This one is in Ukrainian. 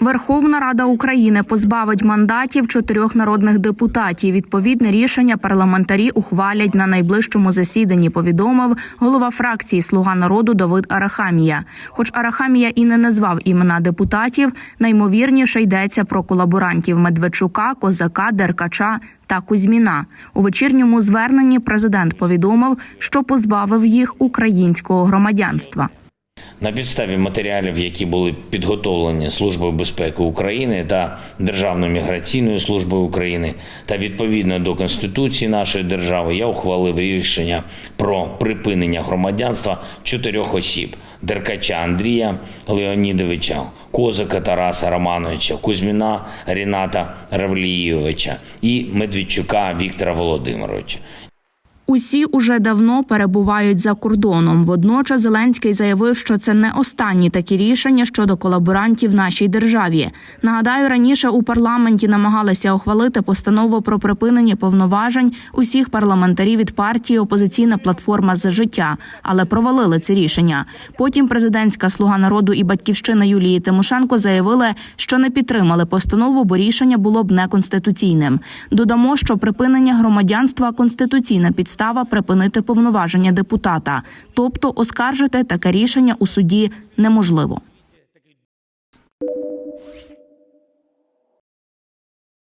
Верховна Рада України позбавить мандатів чотирьох народних депутатів. Відповідне рішення парламентарі ухвалять на найближчому засіданні. Повідомив голова фракції Слуга народу Давид Арахамія. Хоч Арахамія і не назвав імена депутатів, наймовірніше йдеться про колаборантів Медведчука, Козака, Деркача та Кузьміна. У вечірньому зверненні президент повідомив, що позбавив їх українського громадянства. На підставі матеріалів, які були підготовлені Службою безпеки України та Державною міграційною службою України, та відповідно до Конституції нашої держави, я ухвалив рішення про припинення громадянства чотирьох осіб: Деркача Андрія Леонідовича, Козака Тараса Романовича, Кузьміна Ріната Равлієвича і Медведчука Віктора Володимировича. Усі уже давно перебувають за кордоном. Водночас Зеленський заявив, що це не останні такі рішення щодо колаборантів в нашій державі. Нагадаю, раніше у парламенті намагалися ухвалити постанову про припинення повноважень усіх парламентарів від партії Опозиційна платформа за життя, але провалили це рішення. Потім президентська слуга народу і батьківщина Юлії Тимошенко заявили, що не підтримали постанову, бо рішення було б неконституційним. Додамо, що припинення громадянства конституційна підстава припинити повноваження депутата, тобто оскаржити таке рішення у суді неможливо.